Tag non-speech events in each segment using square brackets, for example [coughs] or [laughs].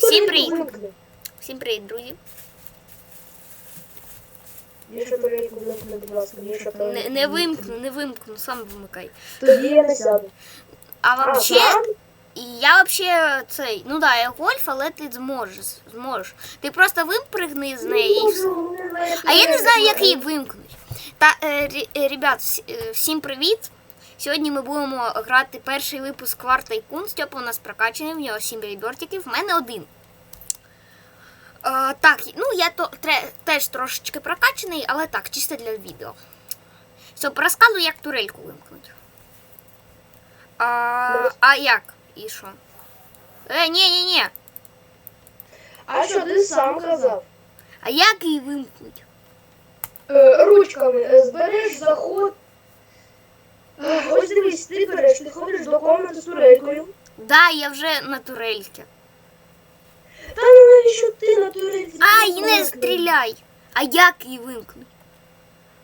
Всім привіт. Всім привіт, друзі. Не, не вимкну, не вимкну, сам вимикай. Тоді я не сяду. А А, вообще, і я вообще цей, ну да, я гольф, але ти зможеш, зможеш. Ти просто випригни з неї і все. А я не знаю, як її вимкнути. Та, е, рі- е, ребят, всі- е, всім привіт. Сьогодні ми будемо грати перший випуск War Tycoon. Степа у нас прокачаний, в нього 7 бейбертиків, в мене один. Е, так, ну я то, тре, теж трошечки прокачаний, але так, чисто для відео. Все, розказую, як турельку вимкнути. А, а як? І що? Е, ні, ні, ні. А що ти сам казав? А як її вимкнути? Е, ручками е, збереш заход. Е, Ось дивись, ти береш, ти ходиш до комнати з турелькою. Да, я вже на турельці. Та ну навіщо ти на турельці? Ай, не стріляй! А як її вимкнути?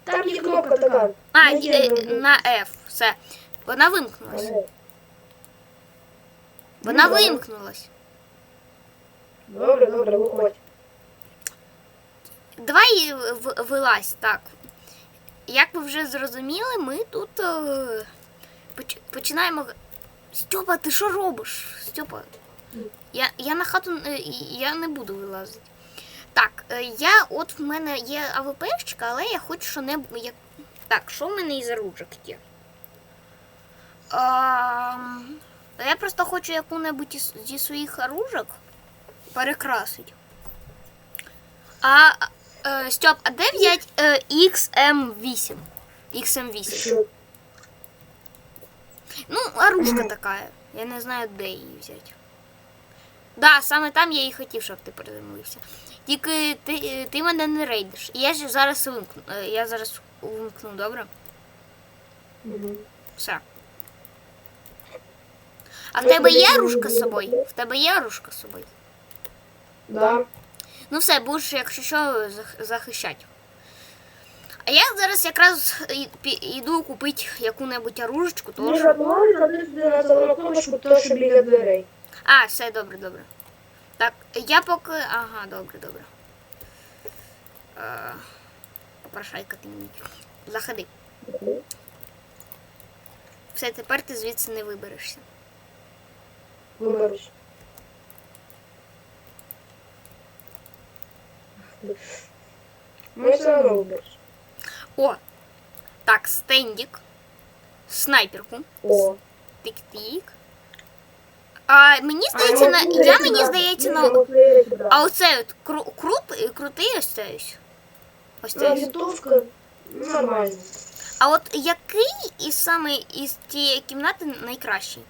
Там є кнопка така. А, Ну, є, на F, все. Вона вимкнулась. ну. Вона Ну, добре. вимкнулась. Добре, добре, виходь. Давай в- вилазь, так. Як ви вже зрозуміли, ми тут е, поч- починаємо. Стьопа, ти що робиш? Стьопа. Я, я на хату е, я не буду вилазити. Так, е, я от в мене є АВПшечка, але я хочу що не. Як... Так, що в мене із оружок є? А, я просто хочу яку-небудь із- зі своїх оружок перекрасити. А е, Стьоп, а де взять е, XM8? XM8. Ну, оружка така. Я не знаю, де її взяти. Да, саме там я і хотів, щоб ти приземлився. Тільки ти, е, ти мене не рейдиш. Я ж зараз вимкну. е, Я зараз вимкну, добре? Мгм. Все. А в тебе є оружка з собою? В тебе є оружка з собою? Да. Ну все, будеш, якщо що, зах- захищати. А я зараз якраз іду купити яку-небудь оружечку, тому що... ти можеш нажати сюди на зелену кнопочку, то що біля дверей. А, все добре, добре. Так, я поки. Ага, добре, добре. Е, Попрошайка ти мені. Заходи. Все, тепер ти звідси не виберешся. Виберусь. Ми все одно виберусь. О! Так, стендік. Снайперку. О. Тик-тик. А мені здається, на. Я мені здається, на. А оце от кру, крут, крутий ось цей ось. Ось цей. Ну, ось. вінтовка нормально. А от який із саме із тієї кімнати найкращий?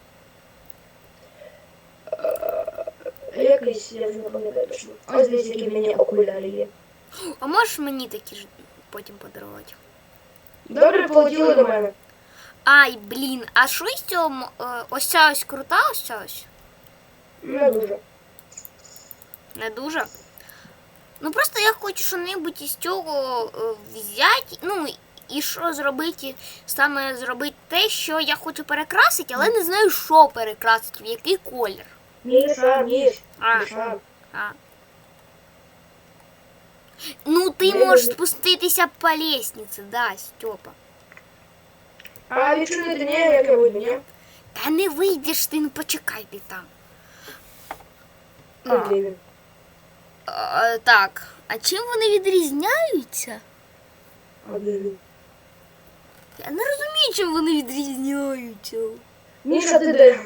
Якийсь, я вже не пам'ятаю точно. Ось дивись, які в мене окуляри є. А можеш мені такі ж потім подарувати? Добре, полетіли до мене. Ай, блін, а що із цього? е, Ось ця ось крута, ось ця ось? Не дуже. Не дуже. Ну просто я хочу що-небудь із цього е, взяти. Ну, і що зробити, саме зробити те, що я хочу перекрасити, але не знаю, що перекрасити, в який колір. Міша, Міш, А, Міша. а. Ну, ти можеш спуститися по лестниці, да, Степа. А відчинити ні, як я вийду, ні? Та не вийдеш ти, ну почекай ти там. Ну, де він? А, так, а чим вони відрізняються? А де він? Я не розумію, чим вони відрізняються. Міша, ти де?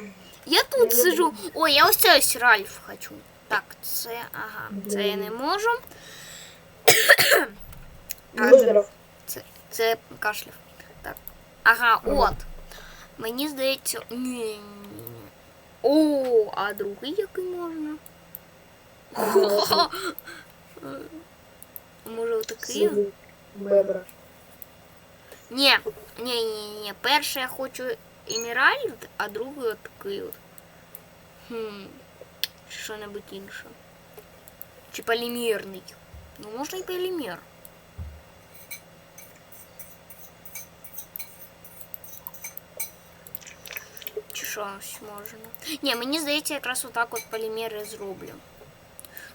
Я тут сижу. Ой, я ось ось Ральф хочу. Так, це, ага, це я не можу. [coughs] Виздоров. Це, це кашляв. Так. Ага, от. Мені здається. Ні, ні, ні. О, а другий який можна? [laughs] Може отакий? Бебра. Ні, ні, ні, ні. Перше я хочу еміральд, а другий отакий от. Хм. Що-небудь інше. Чи полімерний. Ну, можна і полімер. Чи щось можна. Ні, мені здається, якраз отак от полімери зроблю.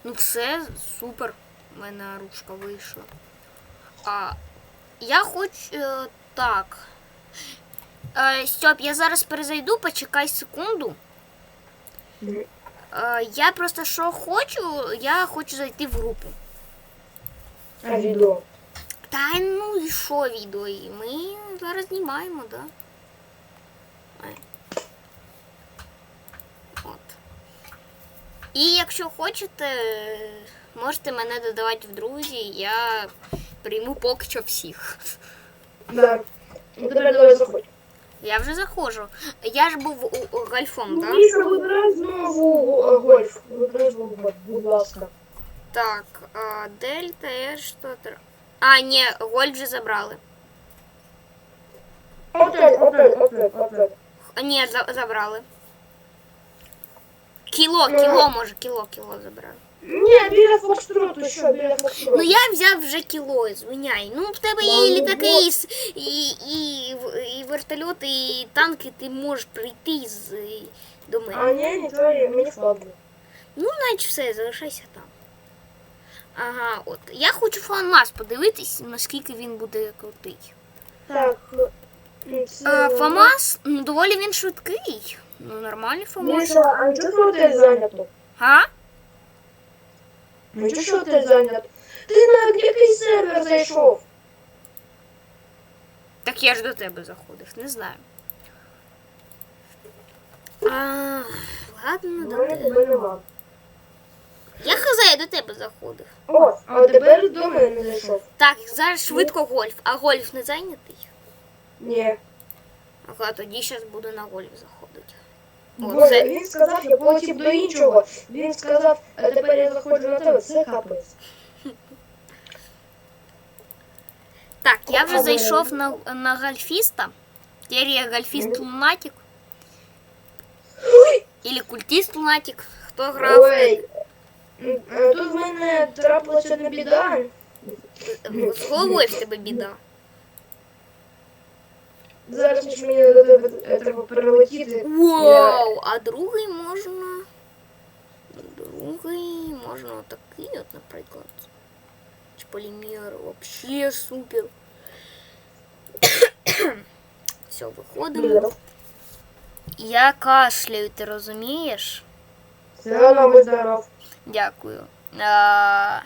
Ну все, супер. У мене ручка вийшла. А я хочу е, так. Е, Стьоп, я зараз перезайду, почекай секунду. Е, я просто що хочу, я хочу зайти в групу. А відео. Та ну і що відео? І ми зараз знімаємо, да? Ай. От. І якщо хочете, можете мене додавати в друзі, я прийму поки що всіх. Да. Ну, тепер давай заходь. Я вже заходжу. Я ж був у, у гольфом, так? Міша, вибирай знову е, гольф. Вибирай знову гольф, будь ласка. Так, а, Дельта, Р, що тр... А, ні, гольф вже забрали. Опять, опять, опять, опять. А, Ні, за, забрали. Кіло, Ну, кіло, може, кіло, кіло забрали. Ні, біля Фокстроту, що, біля Фокстроту. Ну я взяв вже кіло, звиняй. Ну в тебе є і Ну, літаки, і, с- і, і, в- і вертольоти, і танки, ти можеш прийти з, до мене. А ні, не твої, мені складно. Ну, значить все, залишайся там. Ага, от. Я хочу фанмас подивитись, наскільки він буде крутий. Так. е, це- Фамас, ну доволі він швидкий. Ну, нормальний Фамас. Міша, а чого твій отель зайнято? А? Ну чого що отель зайнято? Ти на який сервер зайшов? Так я ж до тебе заходив, не знаю. А, ладно, У до тебе. тебе нема. Я хз, я до тебе заходив. О, а тепер до мене зайшов. Так, зараз швидко гольф. А гольф не зайнятий? Ні. Ага, тоді зараз буду на гольф заходити. О, Боже, це... він сказав, я полетів до іншого. Він сказав, а тепер я заходжу на тебе. Це капець. Так, я вже Ага. зайшов на, на гольфіста. Тепер я гольфіст лунатик. Или культіст лунатик. Хто грав? Ой. М, а Тут в мене трапилася одна біда. З головою в тебе біда. Зараз ніж мені до тебе е, треба перелетіти. Вау! А другий можна. Другий можна отакий, от, наприклад. Чи полімер. Вообще супер. [coughs] Все, виходимо. Я кашляю, ти розумієш? Все, мабуть, здоров. Дякую. А,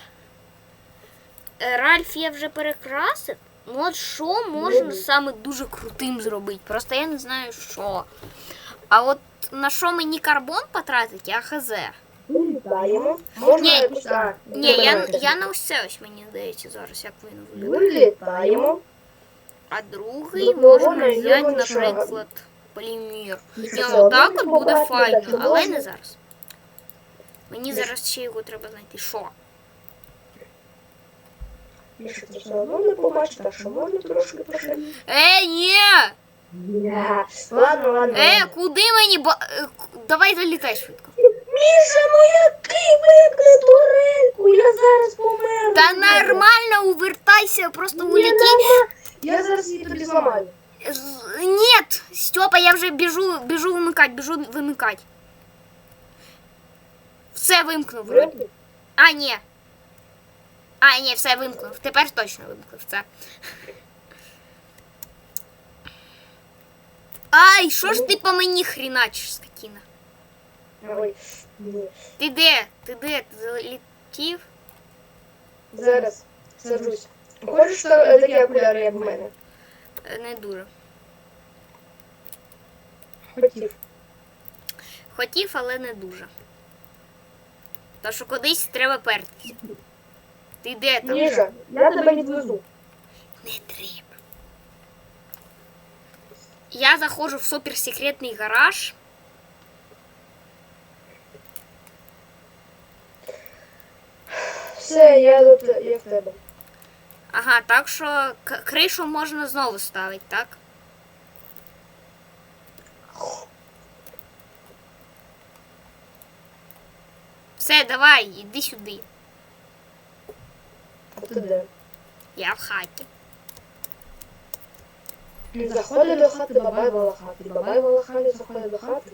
Ральф я вже перекрасив. Ну от що можна саме дуже крутим зробити? Просто я не знаю що. А от на що мені карбон потратить, я хз. Вилітаємо. Можна Ні. Ні, я, я на все ось мені здається зараз, як він виглядає. Вилітаємо. А другий Ну, можна вона взяти, нічого. наприклад, полімер. Ні, Все ну одно так от буде побачите, файно, так, але не зараз. Мені зараз ще його треба знайти. Що? Міша, ти все одно не побачиш, так що можна трошки пошаліти. Е, ні! Ня. Ладно, ладно. Е, ладно. куди мені ба... е, к- Давай залітай швидко. Міша, моя кибик на турельку, я зараз померу. Та нормально увертайся, просто Ні, улети. нормально. Я зараз її тобі зламаю. З- Нет, Степа, я вже біжу, біжу вимикати, біжу вимикати. Все вимкнув. вроді. А, ні. А, ні, все вимкнув. Тепер точно вимкнув це. Ай, що ж ти по мені хріначиш, скотіна? Ти де? Ти де? Ти залетів? Зараз саджусь. Хочеш та- такі окуляри, як в мене? Е, Не дуже. Хотів. Хотів, але не дуже. То що кудись треба пертися. Ти де там? Міша, я тебе відвезу. Не треба. Я заходжу в суперсекретний гараж. Все, я до те- я в тебе. Ага, так що к- кришу можна знову ставити, так? Все, давай, іди сюди. ти? Я в хаті. Заходи до хати, бабай Валахаті. Бабай Валахаті заходить до хати.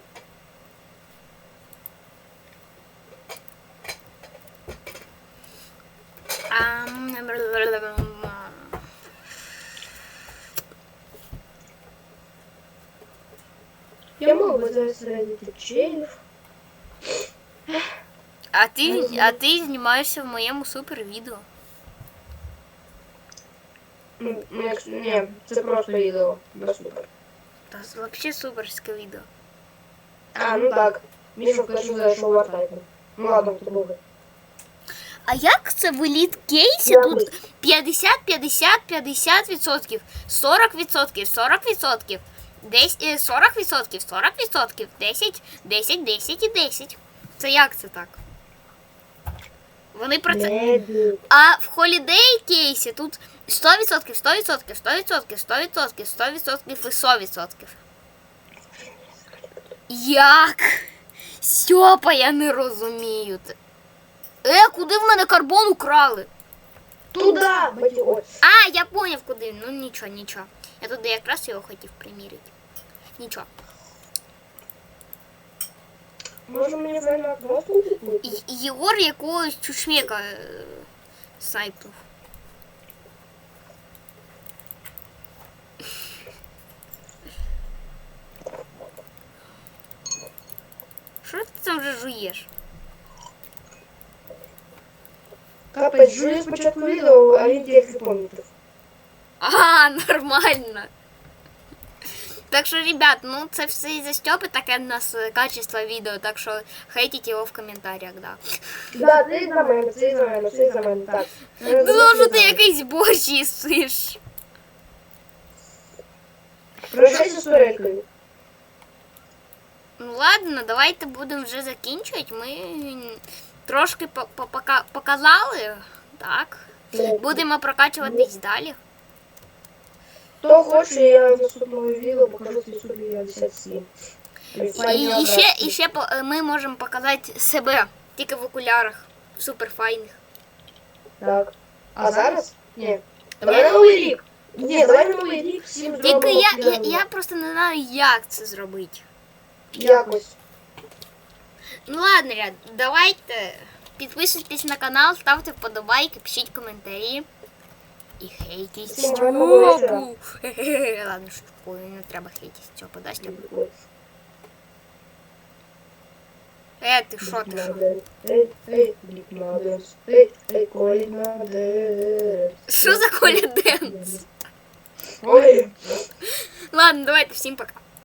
Я мог бы зараз ранити челів. А ти, а ти знімаєшся в моєму супер відео. Ну, ну, якщо- Ні, це просто відео. Без супер. Та взагалі суперське відео. А, ну так. Міша вкажу зайшов в артайку. Ну ладно, то буде. А як це в еліт кейсі Я тут 50, 50, 50 відсотків, 40 відсотків, 40 відсотків, е, 40 відсотків, 40 відсотків, 10, 10, 10 і 10. Це як це так? Вони про це. А в холідей кейсі тут 100%, 100%, 100%, 100%, 100% і 100%. Як? Сьопа, я не розумію. Е, куди в мене карбон украли? Туда, баті. А, я поняв куди. Ну нічого, нічого. Я туди якраз його хотів приміряти. Нічого. Може мені реально просто купити? І- Єгор якогось чушмека е, сайпнув. Що ти там вже жуєш? Капець, жую спочатку відео, а він тільки помітив. А, [laughs] нормально. Так що, ребят, ну це все із-за Степи, таке в нас е, качество відео, так що хейтіть його в коментарях, да. Да, це за мене, це за мене, це за мене, так. Ну, що ти якийсь борщ їсиш? Прощайся з турелькою. Ну ладно, давайте будемо вже закінчувати. Ми трошки по- по- пока- показали, так. Будемо прокачуватись далі. Хто хоче, я в наступному відео покажу свій супер 57. І, і ще, і ще по- е, ми можемо показати себе тільки в окулярах. Супер файних. Так. А зараз? Ні. Давай на новий рік. Ні, давай на новий рік всім Тільки зробимо я, я, я просто не знаю, як це зробити. Якось. Ну ладно, ребят, давайте підписуйтесь на канал, ставте вподобайки, пишіть коментарі. І хейтіть Всім гарного вечора. Стьопу. Хе-хе-хе. Ладно, шуткую, не треба хейтіть Стьопу, да, Стьопу? Е, ти що, ти що? Ей, ей, Блік молодець. Ей, ей, Колі молодець. Що за Коля Денс? Ой. Ладно, давайте, всім пока.